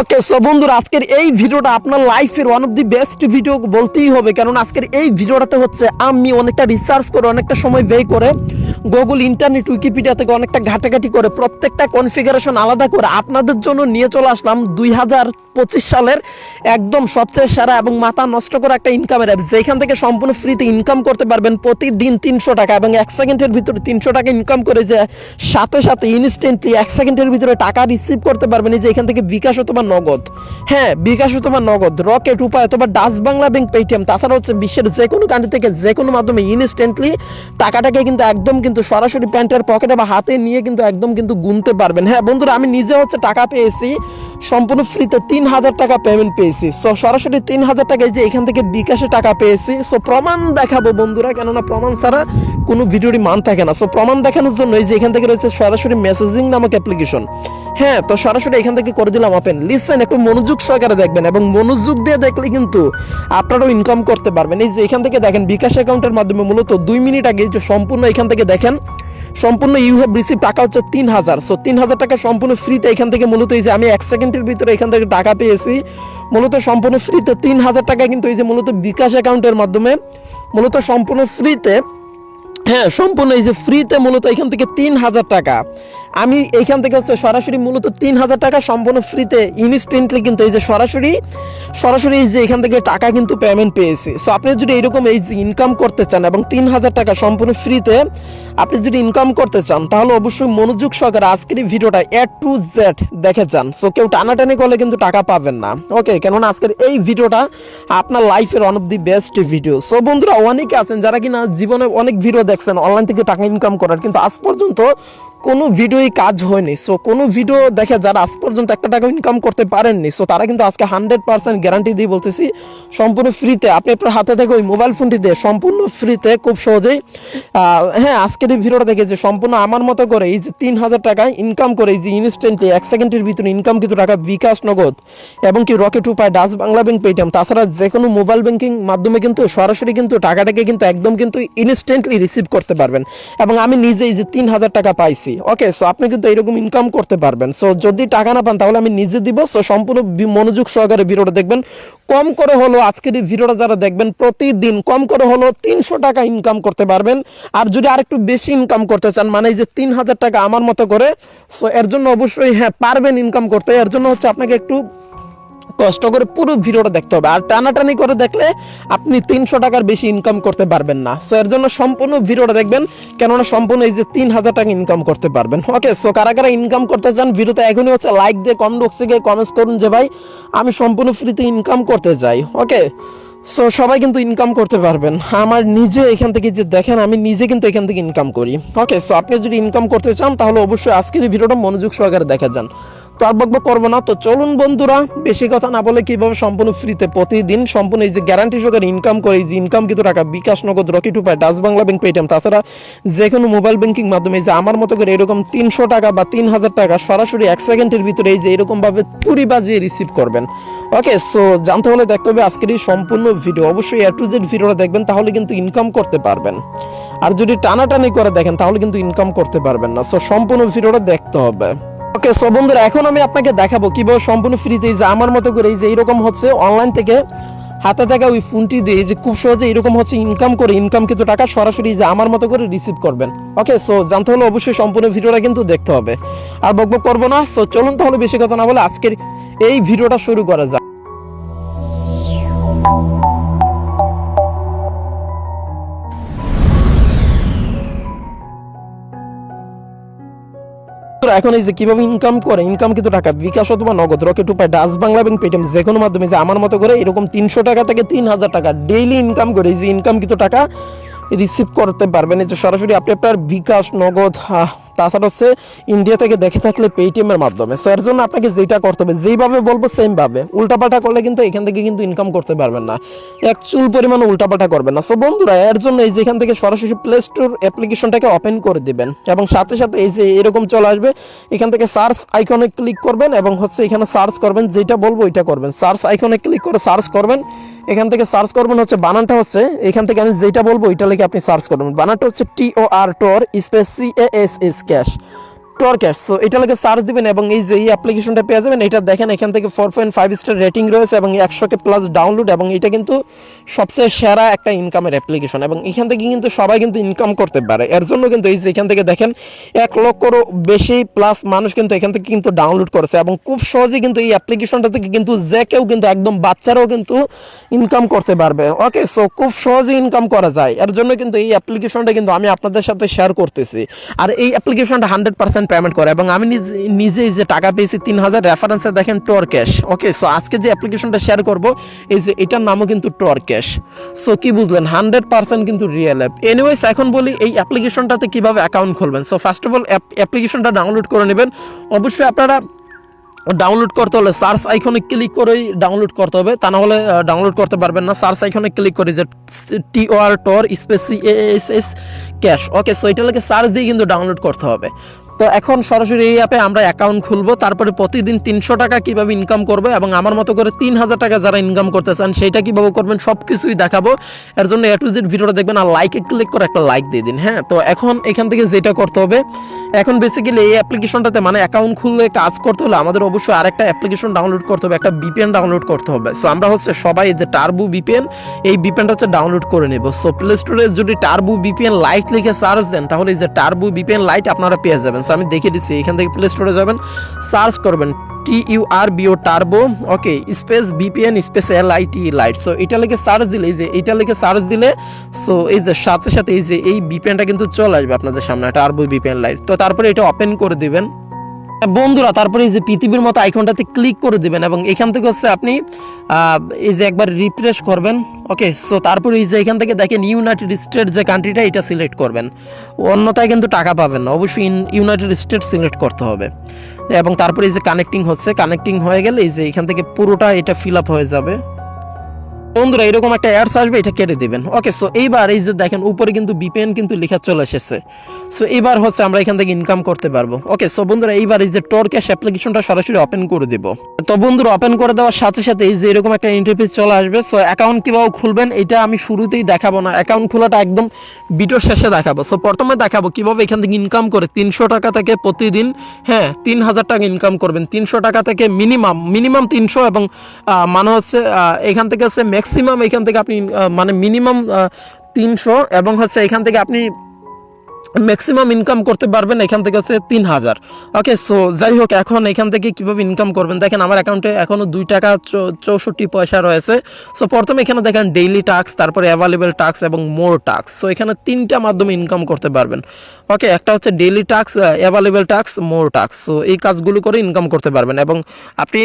Okay so বন্ধুরা, আজকের এই ভিডিওটা আপনার লাইফের one of the best video বলতেই হবে। কারণ আজকের এই ভিডিওটাতে হচ্ছে আমি অনেকটা রিসার্চ করে, অনেকটা সময় ব্যয় করে গুগল ইন্টারনেট উইকিপিডিয়া থেকে অনেকটা ঘাটাঘাটি করে প্রত্যেকটা কনফিগারেশন আলাদা করে আপনাদের জন্য নিয়ে চলে আসলাম দুই হাজার পঁচিশ সালের একদম সবচেয়ে সেরা এবং মাথা নষ্ট করা একটা ইনকামের অ্যাপ যেখান থেকে সম্পূর্ণ ফ্রিতে ইনকাম করতে পারবেন প্রতিদিন তিনশো টাকা এবং এক সেকেন্ডের ভিতরে তিনশো টাকা ইনকাম করে যে সাথে সাথে ইনস্ট্যান্টলি এক সেকেন্ডের ভিতরে টাকা রিসিভ করতে পারবেন এই যে এখান থেকে বিকাশ অথবা নগদ। হ্যাঁ বিকাশ অথবা নগদ রকেট উপায় অথবা ডাচ বাংলা ব্যাংক পেটিএম তাছাড়া হচ্ছে বিশ্বের যে কোনো কান্ট্রি থেকে যে কোনো মাধ্যমে ইনস্ট্যান্টলি টাকাটাকে কিন্তু একদম কিন্তু সরাসরি প্যান্টের পকেটে বা হাতে নিয়ে কিন্তু একদম কিন্তু গুনতে পারবেন। হ্যাঁ বন্ধুরা, আমি নিজে হচ্ছে টাকা পেয়েছি। সম্পূর্ণ ফ্রিতে তিন হাজার টাকা পেমেন্ট পেয়েছি। সো সরাসরি তিন হাজার টাকা যে এখান থেকে বিকাশে টাকা পেয়েছি। সো প্রমাণ দেখাবো বন্ধুরা, কেননা প্রমাণ ছাড়া কোনো ভিডিওরই মান থাকে না। সো প্রমাণ দেখানোর জন্য এই যে এখান থেকে রয়েছে সরাসরি মেসেজিং নামক অ্যাপ্লিকেশন হ্যাঁ তো সরাসরি এখান থেকে করে দিলাম ওপেন লিসেন একটু মনোযোগ সহকারে দেখবেন এবং মনোযোগ দিয়ে দেখলে কিন্তু আপনারাও ইনকাম করতে পারবেন। এই যে এখান থেকে দেখেন, বিকাশ অ্যাকাউন্টের মাধ্যমে মূলত দুই মিনিট আগে যে সম্পূর্ণ এখান থেকে সম্পূর্ণ ইউ হ্যাভ রিসিভ টাকা হচ্ছে তিন হাজার সো তিন হাজার টাকা সম্পূর্ণ ফ্রিতে এখান থেকে মূলত এই যে আমি এক সেকেন্ডের ভিতরে এখান থেকে টাকা পেয়েছি। মূলত সম্পূর্ণ ফ্রিতে তিন হাজার টাকা কিন্তু এই যে মূলত বিকাশ অ্যাকাউন্টের মাধ্যমে মূলত সম্পূর্ণ ফ্রিতে হ্যাঁ সম্পূর্ণ এই যে ফ্রিতে মূলত এখান থেকে তিন হাজার টাকা। আমি এইখান থেকে হচ্ছে সরাসরি মূলত তিন হাজার টাকা সম্পূর্ণ ফ্রিতে ইনস্ট্যান্টলি কিন্তু এই যে সরাসরি সরাসরি এই যে এখান থেকে টাকা কিন্তু পেমেন্ট পেয়েছি। সো আপনি যদি এরকম এই যে ইনকাম করতে চান এবং তিন হাজার টাকা সম্পূর্ণ ফ্রিতে আপনি যদি ইনকাম করতে চান, তাহলে অবশ্যই মনোযোগ সহকারে আজকের ভিডিওটা এ টু জেড দেখে যান। সো কেউ টানাটানি করলে কিন্তু টাকা পাবেন না। ওকে কেননা আজকের এই ভিডিওটা আপনার লাইফের one of the best video so বন্ধুরা, অনেকে আছেন যারা কিনা জীবনে অনেক ভিডিও দেখছেন অনলাইন থেকে টাকা ইনকাম করার। কিন্তু আজ পর্যন্ত কোনো ভিডিওই কাজ হয়নি। সো কোনো ভিডিও দেখে যারা আজ পর্যন্ত একটা টাকা ইনকাম করতে পারেননি সো তারা কিন্তু আজকে হান্ড্রেড পার্সেন্ট গ্যারান্টি দিয়ে বলতেছি, সম্পূর্ণ ফ্রিতে আপনি আপনার হাতে থেকে ওই মোবাইল ফোনটি দিয়ে সম্পূর্ণ ফ্রিতে খুব সহজেই হ্যাঁ আজকের এই ভিডিওটা দেখে যে সম্পূর্ণ আমার মতো করে এই যে তিন হাজার টাকা ইনকাম করে এই যে ইনস্ট্যান্টলি এক সেকেন্ডের ভিতরে ইনকাম কিন্তু টাকা বিকাশ নগদ এবং কি রকেট উপায় ডাচ বাংলা ব্যাংক পেটিএম তাছাড়া যে কোনো মোবাইল ব্যাংকিং মাধ্যমে কিন্তু সরাসরি কিন্তু টাকাটাকে কিন্তু একদম কিন্তু ইনস্ট্যান্টলি রিসিভ করতে পারবেন। এবং আমি নিজেই যে তিন হাজার টাকা পাইছি ওকে সো আপনি কিন্তু এরকম ইনকাম করতে পারবেন। সো যদি টাকা না পান, তাহলে আমি নিজে দিব। সো সম্পূর্ণ মনোযোগ সহকারে ভিডিওটা দেখবেন। কম করে হলো আজকের এই ভিডিওটা যারা দেখবেন, প্রতিদিন কম করে হলো তিনশো টাকা ইনকাম করতে পারবেন। আর যদি আরেকটু বেশি ইনকাম করতে চান মানে এই যে তিন হাজার টাকা আমার মতো করে সো এর জন্য অবশ্যই হ্যাঁ পারবেন ইনকাম করতে। এর জন্য হচ্ছে আপনাকে একটু কষ্ট করে পুরো ভিডিওটা দেখতে হবে। আর টানাটানি করে দেখলে আপনি তিনশো টাকার বেশি ইনকাম করতে পারবেন না। সো এর জন্য সম্পূর্ণ ভিডিওটা দেখবেন, কেননা সম্পূর্ণ এই যে তিন হাজার টাকা ইনকাম করতে পারবেন। ওকে সো কারা কারা ইনকাম করতে চান, ভিডিওতে এখনই হচ্ছে লাইক দিয়ে কমেন্ট বক্সে গিয়ে কমেন্টস করুন যে, ভাই, আমি সম্পূর্ণ ফ্রিতে ইনকাম করতে চাই। ওকে সো সবাই কিন্তু ইনকাম করতে পারবেন। আমার নিজে এখান থেকে যে দেখেন, আমি নিজে কিন্তু এখান থেকে ইনকাম করি। ওকে সো আপনি যদি ইনকাম করতে চান, তাহলে অবশ্যই আজকের ভিডিওটা মনোযোগ সহকারে দেখা যান। তো আর বকবক করব না। তো চলুন বন্ধুরা, বেশি কথা না বলে কীভাবে সম্পূর্ণ ফ্রিতে প্রতিদিন সম্পূর্ণ এই যে গ্যারান্টি সহকারে ইনকাম করে, এই যে ইনকাম কিন্তু টাকা, বিকাশ নগদ রকেট উপায় ডাচ বাংলা ব্যাংক পেটিএম তাছাড়া যে কোনো মোবাইল ব্যাংকিং মাধ্যমে যে আমার মতো করে এরকম তিনশো টাকা বা তিন হাজার টাকা সরাসরি এক সেকেন্ডের ভিতরে এই যে এরকমভাবে তুরি বাজিয়ে রিসিভ করবেন। ওকে সো জানতে হলে দেখতে হবে আজকের এই সম্পূর্ণ ভিডিও অবশ্যই এ টু জেড ভিডিওটা দেখবেন, তাহলে কিন্তু ইনকাম করতে পারবেন। আর যদি টানাটানি করে দেখেন, তাহলে কিন্তু ইনকাম করতে পারবেন না। সো সম্পূর্ণ ভিডিওটা দেখতে হবে। ওকে সো বন্ধুরা, এখন আমি আপনাকে দেখাবো কীভাবে সম্পূর্ণ ফ্রিতে এই যে আমার মতো করে এই যে এরকম হচ্ছে অনলাইন থেকে হাতে থাকা ওই ফোনটি দিয়ে যে খুব সহজে এরকম হচ্ছে ইনকাম করে ইনকাম কিন্তু টাকা সরাসরি যে আমার মতো করে রিসিভ করবেন। ওকে সো জানতে হলে অবশ্যই সম্পূর্ণ ভিডিওটা কিন্তু দেখতে হবে। আর বকবক করব না সো চলুন তাহলে বেশি কথা না বলে আজকের এই ভিডিওটা শুরু করা যাক। এখন এই যে কীভাবে ইনকাম করে ইনকাম কিন্তু টাকা বিকাশ অথবা নগদ রকেট উপায় ডাস বাংলা এবং পেটিএম যে কোনো মাধ্যমে যে আমার মতো করে এরকম তিনশো টাকা থেকে তিন হাজার টাকা ডেইলি ইনকাম করে এই যে ইনকাম কিন্তু টাকা রিসিভ করতে পারবেন। এই যে সরাসরি আপনি আপনার বিকাশ নগদ আহ, তাছাড়া হচ্ছে ইন্ডিয়া থেকে দেখে থাকলে পেটিএম এর মাধ্যমে। সো এর জন্য আপনাকে যেটা করতে হবে, যেইভাবে বলব সেম ভাবে উল্টাপাল্টা করলে কিন্তু এখান থেকে কিন্তু ইনকাম করতে পারবেন না। এক চুল পরিমাণ উল্টাপাল্টা করবেন না। সো বন্ধুরা, এর জন্য এই যে এখান থেকে সরাসরি প্লে স্টোর অ্যাপ্লিকেশনটাকে ওপেন করে দিবেন। এবং সাথে সাথে এই যে এরকম চলে আসবে, এখান থেকে সার্চ আইকনে ক্লিক করবেন এবং হচ্ছে এখানে সার্চ করবেন, যেটা বলব ওইটা করবেন। সার্চ আইকনে ক্লিক করে সার্চ করবেন। এখান থেকে সার্চ করবেন হচ্ছে বানানটা হচ্ছে, এখান থেকে আমি যেটা বলব ওইটা লিখে আপনি সার্চ করবেন। বানানটা হচ্ছে T O R tor space C A S S cash. Tor cash so এটা লাগে সার্চ দিবেন এবং এই যে এই অ্যাপ্লিকেশনটা পেয়ে যাবেন, এটা দেখেন এখান থেকে four point five star rating রয়েছে এবং একশোকে প্লাস ডাউনলোড এবং এটা কিন্তু সবচেয়ে সেরা একটা ইনকামের অ্যাপ্লিকেশন এবং এখান থেকে কিন্তু সবাই কিন্তু ইনকাম করতে পারে। এর জন্য কিন্তু এই যে এখান থেকে দেখেন, এক লক্ষরও বেশি প্লাস মানুষ কিন্তু এখান থেকে কিন্তু ডাউনলোড করেছে এবং খুব সহজেই কিন্তু এই অ্যাপ্লিকেশনটা থেকে কিন্তু যে কেউ কিন্তু একদম বাচ্চারাও কিন্তু ইনকাম করতে পারবে। ওকে সো খুব সহজে ইনকাম করা যায়। এর জন্য কিন্তু এই অ্যাপ্লিকেশনটা কিন্তু আমি আপনাদের সাথে শেয়ার করতেছি। আর এই অ্যাপ্লিকেশনটা হান্ড্রেড পার্সেন্ট পেমেন্ট করে এবং আমি নিজে, নিজেই যে টাকা পেয়েছি তিন হাজার রেফারেন্সে দেখেন টোর ক্যাশ ওকে সো আজকে যে অ্যাপ্লিকেশনটা শেয়ার করব, এই যে এটার নামও কিন্তু টোর ক্যাশ সো কি বুঝলেন? হান্ড্রেড পার্সেন্ট কিন্তু রিয়েল অ্যাপ এনিওয়েজ এখন বলি এই অ্যাপ্লিকেশনটাতে কীভাবে অ্যাকাউন্ট খুলবেন? সো ফার্স্ট অফ অল অ্যাপ্লিকেশনটা ডাউনলোড করে নেবেন। অবশ্যই আপনারা ডাউনলোড করতে হলে সার্চ আইকনে ক্লিক করেই ডাউনলোড করতে হবে। তা না হলে ডাউনলোড করতে পারবেন না। সার্চ আইকনে ক্লিক করে যে T war tor space C S S cash okay so এটা লাগে সার্চ দিয়ে কিন্তু ডাউনলোড করতে হবে। তো এখন সরাসরি এই অ্যাপে আমরা অ্যাকাউন্ট খুলবো, তারপরে প্রতিদিন তিনশো টাকা কীভাবে ইনকাম করবে এবং আমার মতো করে তিন হাজার টাকা যারা ইনকাম করতে চান, সেইটা কীভাবে করবেন সব কিছুই দেখাবো। এর জন্য এ টু জেড ভিডিওটা দেখবেন আর লাইকে ক্লিক করে একটা লাইক দিয়ে দিন হ্যাঁ? তো এখন এখান থেকে যেটা করতে হবে, এখন বেসিক্যালি এই অ্যাপ্লিকেশনটাতে মানে অ্যাকাউন্ট খুললে কাজ করতে হলে আমাদের অবশ্যই আরেকটা অ্যাপ্লিকেশন ডাউনলোড করতে হবে, একটা বিপিএন ডাউনলোড করতে হবে। সো আমরা হচ্ছে সবাই যে টার্বু বিপিএন এই বিপিএনটা হচ্ছে ডাউনলোড করে নেব। সো প্লে স্টোরে যদি টার্বু বিপিএন লাইট লিখে সার্চ দেন, তাহলে এই যে টার্বু বিপিএন লাইট আপনারা পেয়ে যাবেন। সো আমি দেখিয়ে দিচ্ছি, এখান থেকে প্লে স্টোরে যাবেন, সার্চ করবেন T turbo okay space VPN space L I T lite so এটা লিখে সার্চ দিলে এই যে, এটা লিখে সার্চ দিলে সো এই যে সাথে সাথে এই যে এই বিপিএনটা কিন্তু চলে আসবে আপনাদের সামনে টার্বো বিপিএন লাইট তো তারপরে এটা ওপেন করে দিবেন। বন্ধুরা, তারপরে এই যে পৃথিবীর মতো আইকনটাতে ক্লিক করে দিবেন এবং এখান থেকে হচ্ছে আপনি এই যে একবার রিফ্রেশ করবেন ওকে সো তারপরে এই যে এখান থেকে দেখেন ইউনাইটেড স্টেট যে কান্ট্রিটা এটা সিলেক্ট করবেন। অন্যথায় কিন্তু টাকা পাবেন না, অবশ্যই ইউনাইটেড স্টেট সিলেক্ট করতে হবে। এবং তারপরে এই যে কানেক্টিং হচ্ছে কানেক্টিং হয়ে গেলে এই যে এখান থেকে পুরোটা এটা ফিল আপ হয়ে যাবে। বন্ধুরা, এরকম একটা অ্যাডস আসবে, এটা কেটে দিবেন। ওকে সো এইবার এই যে দেখেন, উপরে কিন্তু বিপিএন কিন্তু লেখা চলে এসেছে। সো এবার হচ্ছে আমরা এখান থেকে ইনকাম করতে পারব। ওকে সো বন্ধুরা, এইবার এই যে টোর ক্যাশ অ্যাপ্লিকেশনটা সরাসরি ওপেন করে দিব। তো বন্ধুরা ওপেন করে দেওয়ার সাথে সাথে এই যে এরকম একটা ইন্টারফেস চলে আসবে। সো অ্যাকাউন্ট কীভাবে খুলবেন, এটা আমি শুরুতেই দেখাবো না। অ্যাকাউন্ট খোলাটা একদম ভিডিও শেষে দেখাবো। সো প্রথমে দেখাবো কীভাবে এখান থেকে ইনকাম করে। তিনশো টাকা থেকে প্রতিদিন হ্যাঁ তিন হাজার টাকা ইনকাম করবেন। তিনশো টাকা থেকে মিনিমাম মিনিমাম তিনশো এবং মানে হচ্ছে এখান থেকে হচ্ছে ম্যাক্সিমাম এখান থেকে আপনি মানে মিনিমাম তিনশো এবং হচ্ছে এখান থেকে আপনি ম্যাক্সিমাম ইনকাম করতে পারবেন এখান থেকে হচ্ছে তিন হাজার ওকে সো যাই হোক, এখন এখান থেকে কীভাবে ইনকাম করবেন? দেখেন আমার অ্যাকাউন্টে এখনও দুই টাকা চৌষট্টি পয়সা রয়েছে। সো প্রথমে এখানে দেখেন ডেইলি টাক্স তারপরে অ্যাভেলেবেল টাক্স এবং মোর টাক্স সো এখানে তিনটা মাধ্যমে ইনকাম করতে পারবেন। ওকে একটা হচ্ছে daily tasks available tasks more tasks so এই কাজগুলো করে ইনকাম করতে পারবেন এবং আপনি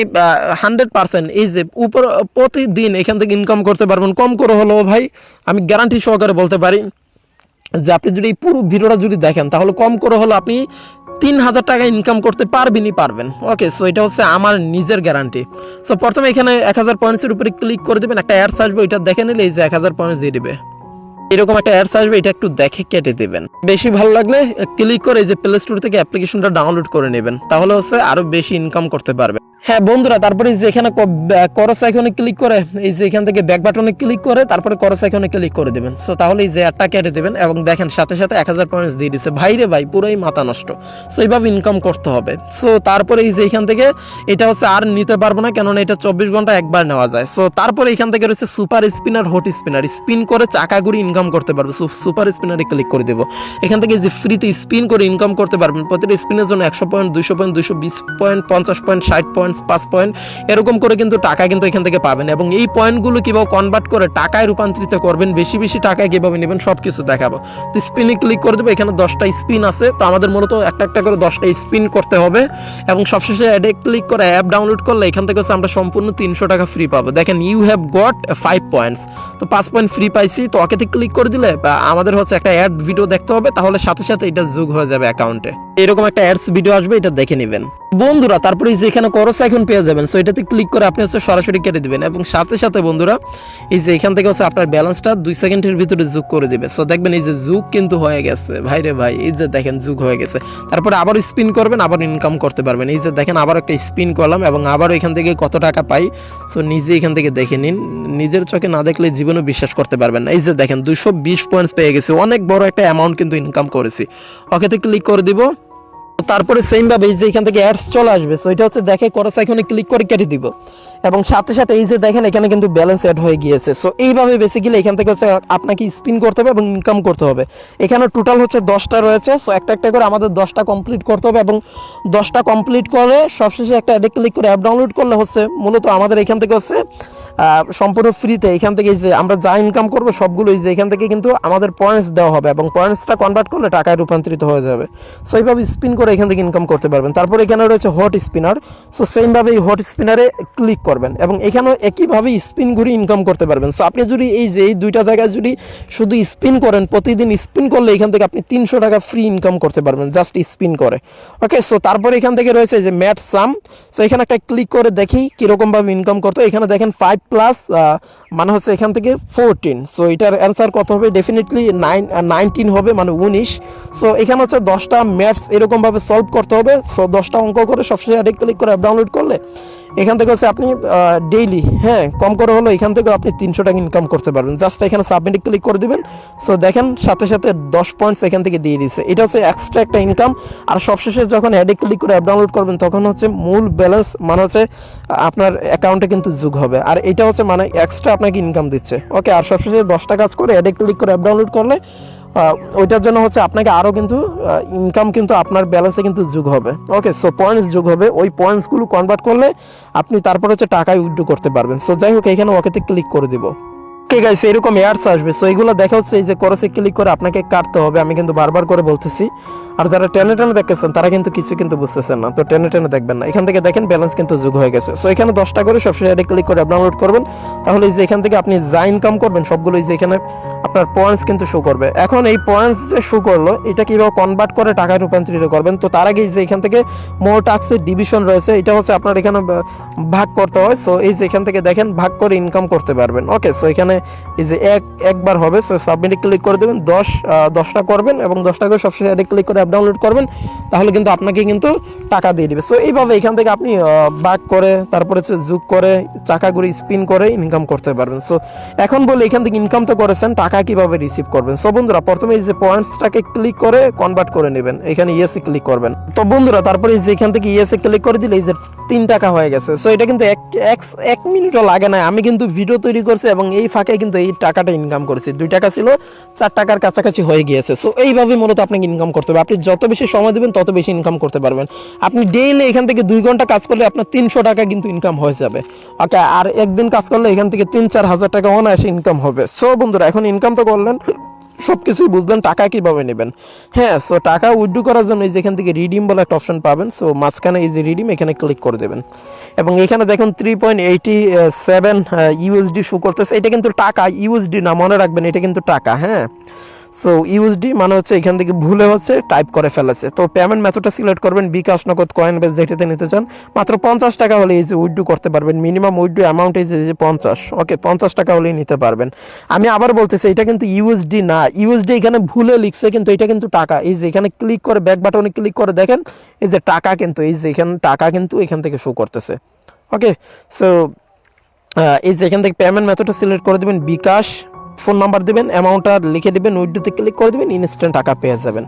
হান্ড্রেড পার্সেন্ট এই যে উপর, প্রতিদিন এখান থেকে ইনকাম করতে পারবেন। কম করে হলেও ভাই, আমি গ্যারান্টি সহকারে বলতে পারি যে আপনি যদি এই পুরো ভিডিওটা যদি দেখেন, তাহলে কম করে হলো আপনি তিন হাজার টাকা ইনকাম করতে পারবেনই পারবেন। ওকে সো এটা হচ্ছে আমার নিজের গ্যারান্টি সো প্রথমে এখানে এক হাজার পয়েন্টসের উপরে ক্লিক করে দেবেন, একটা অ্যাডস আসবে, ওইটা দেখে নিলে এই যে এক হাজার পয়েন্টস দিয়ে দিবে। এরকম একটা অ্যাডস আসবে, এটা একটু দেখে কেটে দেবেন। বেশি ভালো লাগলে ক্লিক করে এই যে প্লে স্টোর থেকে অ্যাপ্লিকেশনটা ডাউনলোড করে নেবেন, তাহলে হচ্ছে আরও বেশি ইনকাম করতে পারবে হ্যাঁ বন্ধুরা, তারপরে যে এখানে করস আইকনে ক্লিক করে, এই যে এখান থেকে ব্যাক বাটনে ক্লিক করে, তারপরে করস আইকনে ক্লিক করে দেবেন। সো তাহলে এই যে অ্যাডটা কেটে দেবেন এবং দেখেন, সাথে সাথে এক হাজার পয়েন্টস দিয়ে দিচ্ছে ভাই রে ভাই, পুরোই মাথা নষ্ট। সো এইভাবে ইনকাম করতে হবে। সো তারপরে এই যে এখান থেকে, এটা হচ্ছে আর নিতে পারব না, কেননা এটা চব্বিশ ঘণ্টা একবার নেওয়া যায়। সো তারপরে এখান থেকে রয়েছে super spinner hot spinner spin করে চাকা ঘুরি ইনকাম করতে পারবে। সুপার স্পিনারে ক্লিক করে দেবো। এখান থেকে যে ফ্রিতে স্পিন করে ইনকাম করতে পারবেন। প্রতিটা স্পিনের জন্য একশো পয়েন্ট দুইশো পয়েন্ট দুইশো বিশ পয়েন্ট পঞ্চাশ পয়েন্ট ষাট পয়েন্ট পাঁচ পয়েন্ট এরকম করে কিন্তু টাকা কিন্তু এখান থেকে পাবেন এবং এই পয়েন্টগুলো কীভাবে কনভার্ট করে টাকায় রূপান্তরিত করবেন, বেশি বেশি টাকায় কীভাবে নেবেন সব কিছু দেখাবো। তো স্পিনে ক্লিক করে দেবো, এখানে দশটা স্পিন আছে, তো আমাদের মূলত একটা একটা করে দশটা স্পিন করতে হবে এবং সবশেষে অ্যাডে ক্লিক করে অ্যাপ ডাউনলোড করলে এখান থেকে হচ্ছে আমরা সম্পূর্ণ তিনশো টাকা ফ্রি পাবো। দেখেন you have got five points তো পাঁচ পয়েন্ট ফ্রি পাইছি, তো ওকেতে ক্লিক করে দিলে আমাদের হচ্ছে একটা অ্যাড ভিডিও দেখতে হবে, তাহলে সাথে সাথে এটা যোগ হয়ে যাবে অ্যাকাউন্টে এরকম একটা অ্যাডস ভিডিও আসবে, এটা দেখে নেবেন। বন্ধুরা, তারপরে এই যে এখানে করস এখন পেয়ে যাবেন। সো এটাতে ক্লিক করে আপনি হচ্ছে সরাসরি কেটে দিবেন এবং সাথে সাথে বন্ধুরা, এই যে এখান থেকে হচ্ছে আপনার ব্যালেন্সটা দুই সেকেন্ডের ভিতরে যোগ করে দিবে। সো দেখবেন এই যে যুগ কিন্তু হয়ে গেছে। ভাই রে ভাই, এই যে দেখেন যুগ হয়ে গেছে। তারপরে আবার স্পিন করবেন, আবার ইনকাম করতে পারবেন। এই যে দেখেন আবার একটা স্পিন করলাম এবং আবার এখান থেকে কত টাকা পাই সো নিজে এখান থেকে দেখে নিন। নিজের চোখে না দেখলে জীবনে বিশ্বাস করতে পারবেন না। এই যে দেখেন, দুইশো বিশ পয়েন্টস পেয়ে গেছে। অনেক বড় একটা অ্যামাউন্ট কিন্তু ইনকাম করেছি। ওকেতে ক্লিক করে দিব। তারপরে সেম ভাবে এই যে এখান থেকে অ্যাডস চলে আসবে সো এটা হচ্ছে দেখে করস এখানে ক্লিক করে কেটে দিব। এবং সাথে সাথে এই যে দেখেন, এখানে কিন্তু ব্যালেন্স অ্যাড হয়ে গিয়েছে। সো এইভাবে বেসিক্যালি এখান থেকে হচ্ছে আপনাকে স্পিন করতে হবে এবং ইনকাম করতে হবে। এখানে টোটাল হচ্ছে দশটা রয়েছে সো একটা একটা করে আমাদের দশটা কমপ্লিট করতে হবে এবং দশটা কমপ্লিট করে সবশেষে একটা অ্যাডে ক্লিক করে অ্যাপ ডাউনলোড করলে হচ্ছে মূলত আমাদের এখান থেকে হচ্ছে সম্পূর্ণ ফ্রিতে এখান থেকে যে আমরা যা ইনকাম করব সবগুলো এই যে এখান থেকে কিন্তু আমাদের পয়েন্টস দেওয়া হবে এবং পয়েন্টসটা কনভার্ট করলে টাকায় রূপান্তরিত হয়ে যাবে। সো এইভাবে স্পিন করে এখান থেকে ইনকাম করতে পারবেন। তারপর এখানে রয়েছে হট স্পিনার সো সেমভাবে এই হট স্পিনারে ক্লিক করবেন এবং এখানেও একইভাবে স্পিন ঘুরে ইনকাম করতে পারবেন। সো আপনি যদি এই যে এই দুইটা জায়গায় যদি শুধু স্পিন করেন, প্রতিদিন স্পিন করলে এখান থেকে আপনি তিনশো টাকা ফ্রি ইনকাম করতে পারবেন জাস্ট স্পিন করে। ওকে সো তারপরে এখান থেকে রয়েছে যে ম্যাট সাম সো এখানে একটা ক্লিক করে দেখি কীরকমভাবে ইনকাম করতে এখানে দেখেন ফাইভ প্লাস মানে হচ্ছে এখান থেকে ফোরটিন সো এটার অ্যান্সার কত হবে? ডেফিনেটলি নাইন নাইনটিন হবে মানে উনিশ। সো এখানে হচ্ছে দশটা ম্যাথস এরকমভাবে সলভ করতে হবে। সো দশটা অঙ্ক করে সবশেষে অ্যাডে ক্লিক করে ডাউনলোড করলে এখান থেকে হচ্ছে আপনি ডেইলি হ্যাঁ কম করে হলো এখান থেকে আপনি তিনশো টাকা ইনকাম করতে পারবেন। জাস্ট এখানে সাবমিটে ক্লিক করে দিবেন। সো দেখেন, সাথে সাথে দশ পয়েন্টস এখান থেকে দিয়ে দিচ্ছে এটা হচ্ছে এক্সট্রা একটা ইনকাম আর সবশেষে যখন অ্যাডে ক্লিক করে অ্যাপ ডাউনলোড করবেন, তখন হচ্ছে মূল ব্যালেন্স মানে হচ্ছে আপনার অ্যাকাউন্টে কিন্তু যোগ হবে। আর এটা হচ্ছে মানে এক্সট্রা আপনাকে ইনকাম দিচ্ছে। ওকে আর সবশেষে দশটা কাজ করে অ্যাডে ক্লিক করে অ্যাপ ডাউনলোড করলে ওইটার জন্য হচ্ছে আপনাকে আরও কিন্তু ইনকাম কিন্তু আপনার ব্যালেন্সে কিন্তু যোগ হবে। ওকে সো পয়েন্টস যোগ হবে। ওই পয়েন্টসগুলো কনভার্ট করলে আপনি তারপর হচ্ছে টাকায় উইথড্রো করতে পারবেন। সো যাই হোক, এখানে ওকেতে ক্লিক করে দিব। ওকে গাইস এরকম এয়ার্স আসবে। সো এইগুলো দেখা হচ্ছে, এই যে করসে ক্লিক করে আপনাকে কাটতে হবে। আমি কিন্তু বারবার করে বলতেছি। আর যারা টেনে টেনে দেখতেছেন, তারা কিন্তু কিছু কিন্তু বুঝতেছেন না। তো টেনে টেনে দেখবেন না। এখান থেকে দেখেন ব্যালেন্স কিন্তু যোগ হয়ে গেছে। সো এখানে দশটা করে সবসময় অ্যাডে ক্লিক করে ডাউনলোড করবেন। তাহলে যে এখান থেকে আপনি যা ইনকাম করবেন, সবগুলো যে এখানে আপনার পয়েন্টস কিন্তু শো করবে। এখন এই পয়েন্টস যে শো করল, এটা কীভাবে কনভার্ট করে টাকায় রূপান্তরিত করবেন? তো তার আগে যে এখান থেকে মোর টাক্সের ডিভিশন রয়েছে, এটা হচ্ছে আপনার এখানে ভাগ করতে হয়। সো এই যে এখান থেকে দেখেন, ভাগ করে ইনকাম করতে পারবেন। ওকে সো এখানে এই যে এক, একবার হবে। সো সাবমিটে ক্লিক করে দেবেন। দশ দশটা করবেন এবং দশটা করে সবসময় অ্যাডে ক্লিক করে অ্যাপ ডাউনলোড করবেন, তাহলে কিন্তু আপনাকে কিন্তু টাকা দিয়ে দিবে। সো এইভাবে এখান থেকে আপনি ভাগ করে, তারপরে হচ্ছে যোগ করে চাকা ঘুরে স্পিন করে ইনকাম করতে পারবেন। সো এখন বলে এখান থেকে ইনকাম তো করেছেন, টাকা কীভাবে রিসিভ করবেন? সো বন্ধুরা, প্রথমে এই যে পয়েন্টসটাকে ক্লিক করে কনভার্ট করে নেবেন। এখানে ইয়েসে ক্লিক করবেন। তো বন্ধুরা, তারপরে যে এখান থেকে ইয়েসে ক্লিক করে দিলে এই যে তিন টাকা হয়ে গেছে। সো এটা কিন্তু এক- এক মিনিটও লাগে না। আমি কিন্তু ভিডিও তৈরি করছি এবং এই ফাঁকে কিন্তু এই টাকাটা ইনকাম করেছি। দুই টাকা ছিল, চার টাকার কাছাকাছি হয়ে গিয়েছে। সো এইভাবে মূলত আপনাকে ইনকাম করতে হবে। আপনি যত বেশি সময় দেবেন, তত বেশি ইনকাম করতে পারবেন। আপনি ডেইলি এখান থেকে দুই ঘণ্টা কাজ করলে আপনার তিনশো টাকা কিন্তু ইনকাম হয়ে যাবে। ওকে আর একদিন কাজ করলে এখান থেকে তিন, চার হাজার টাকা অনায়াসে ইনকাম হবে। সো বন্ধুরা, এখন ইনকাম তো করলেন সব কিছুই বুঝলেন, টাকা কীভাবে নেবেন? হ্যাঁ সো টাকা উইথড্র করার জন্য এই যে এখান থেকে রিডিম বলে একটা অপশন পাবেন। সো মাঝখানে এই যে রিডিম এখানে ক্লিক করে দেবেন। এবং এখানে দেখুন three point eight seven USD show করতেছে। এটা কিন্তু টাকা ইউএসডি না, মনে রাখবেন, এটা কিন্তু টাকা হ্যাঁ। সো ইউএসডি মানে হচ্ছে এখান থেকে ভুলে হচ্ছে টাইপ করে ফেলেছে। তো পেমেন্ট মেথডটা সিলেক্ট করবেন, বিকাশ, নগদ কয়েন বেস যেটাতে নিতে চান। মাত্র পঞ্চাশ টাকা হলে এই যে উইথড্রো করতে পারবেন। মিনিমাম উইথড্রো অ্যামাউন্ট এই যে পঞ্চাশ। ওকে পঞ্চাশ টাকা হলেই নিতে পারবেন। আমি আবার বলতেছি, এটা কিন্তু ইউএসডি না। ইউএসডি এখানে ভুলে লিখছে কিন্তু এটা কিন্তু টাকা। এই যে এখানে ক্লিক করে ব্যাক বাটনে ক্লিক করে দেখেন, এই যে টাকা কিন্তু, এই যে এখানে, টাকা কিন্তু এখান থেকে শো করতেছে। ওকে সো এই যে এখান থেকে পেমেন্ট মেথডটা সিলেক্ট করে দেবেন, বিকাশ ফোন নাম্বার দিবেন অ্যামাউন্টটা লিখে দেবেন উইডোতে ক্লিক করে দেবেন ইনস্ট্যান্ট টাকা পেয়ে যাবেন।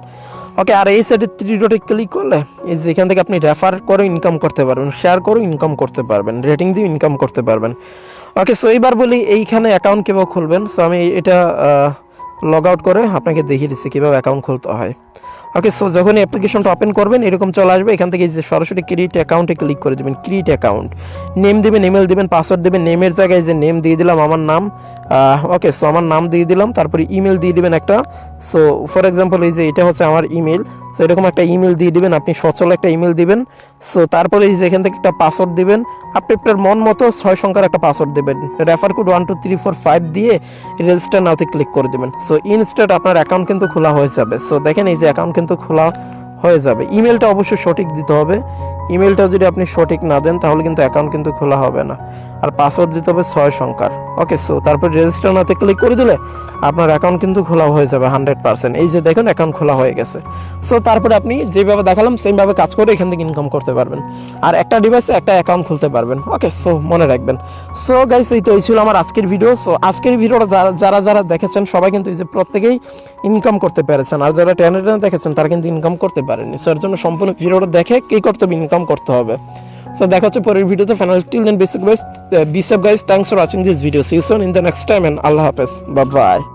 ওকে আর এই সাইডে থ্রি ডটে ক্লিক করলে, এই যে এখান থেকে আপনি রেফার করে ইনকাম করতে পারবেন শেয়ার করে ইনকাম করতে পারবেন রেটিং দিয়ে ইনকাম করতে পারবেন। ওকে সো এইবার বলি এইখানে অ্যাকাউন্ট কীভাবে খুলবেন? সো আমি এটা লগ আউট করে আপনাকে দেখিয়ে দিচ্ছি কীভাবে অ্যাকাউন্ট খুলতে হয়। ওকে সো যখনই অ্যাপ্লিকেশনটা ওপেন করবেন, এরকম চলে আসবে, এখান থেকে যে সরাসরি ক্রিয়েট অ্যাকাউন্টে ক্লিক করে দেবেন ক্রিয়েট অ্যাকাউন্ট নেম দিবেন ইমেল দিবেন পাসওয়ার্ড দেবেন নেমের জায়গায় যে নেম দিয়ে দিলাম, আমার নাম ওকে সো আমার নাম দিয়ে দিলাম, তারপরে ইমেল দিয়ে দিবেন একটা। সো ফর এক্সাম্পল এই যে এটা হচ্ছে আমার ইমেল সো এরকম একটা ইমেল দিয়ে দিবেন, আপনি সচল একটা ইমেল দিবেন। সো তারপরে এই যে এখান থেকে একটা পাসওয়ার্ড দিবেন, আপনি আপনার মন মতো ছয় সংখ্যার একটা পাসওয়ার্ড দেবেন। Refer code one two three four five দিয়ে রেজিস্টার নাওতে ক্লিক করে দেবেন। সো ইনস্ট্যান্ট আপনার অ্যাকাউন্ট কিন্তু খোলা হয়ে যাবে। সো দেখেন এই যে অ্যাকাউন্ট কিন্তু খোলা হয়ে যাবে। ইমেলটা অবশ্যই সঠিক দিতে হবে। ইমেলটা যদি আপনি সঠিক না দেন, তাহলে কিন্তু অ্যাকাউন্ট কিন্তু খোলা হবে না। আর পাসওয়ার্ড দিতে হবে ছয় সংখ্যার। ওকে সো তারপর রেজিস্টার নাতে ক্লিক করে দিলে আপনার অ্যাকাউন্ট কিন্তু খোলা হয়ে যাবে হান্ড্রেড পার্সেন্ট এই যে দেখুন অ্যাকাউন্ট খোলা হয়ে গেছে। সো তারপরে আপনি যেভাবে দেখালাম, সেইভাবে কাজ করে এখান থেকে ইনকাম করতে পারবেন। আর একটা ডিভাইসে একটা অ্যাকাউন্ট খুলতে পারবেন। ওকে সো মনে রাখবেন। সো গাইস এই তো, এই ছিল আমার আজকের ভিডিও সো আজকের ভিডিওটা যারা- যারা দেখেছেন, সবাই কিন্তু এই যে প্রত্যেকেই ইনকাম করতে পেরেছেন। আর যারা টেনে দেখেছেন, তারা কিন্তু ইনকাম করতে পারেনি সো এর জন্য সম্পূর্ণ ভিডিওটা দেখে কি করতে হবে ইনকাম করতে হবে। সো দেখা হচ্ছে পরের ভিডিওতে। Final till basic guys bicep guys thanks for watching this video see you soon in the next time and আল্লাহ হাফেজ বাই বাই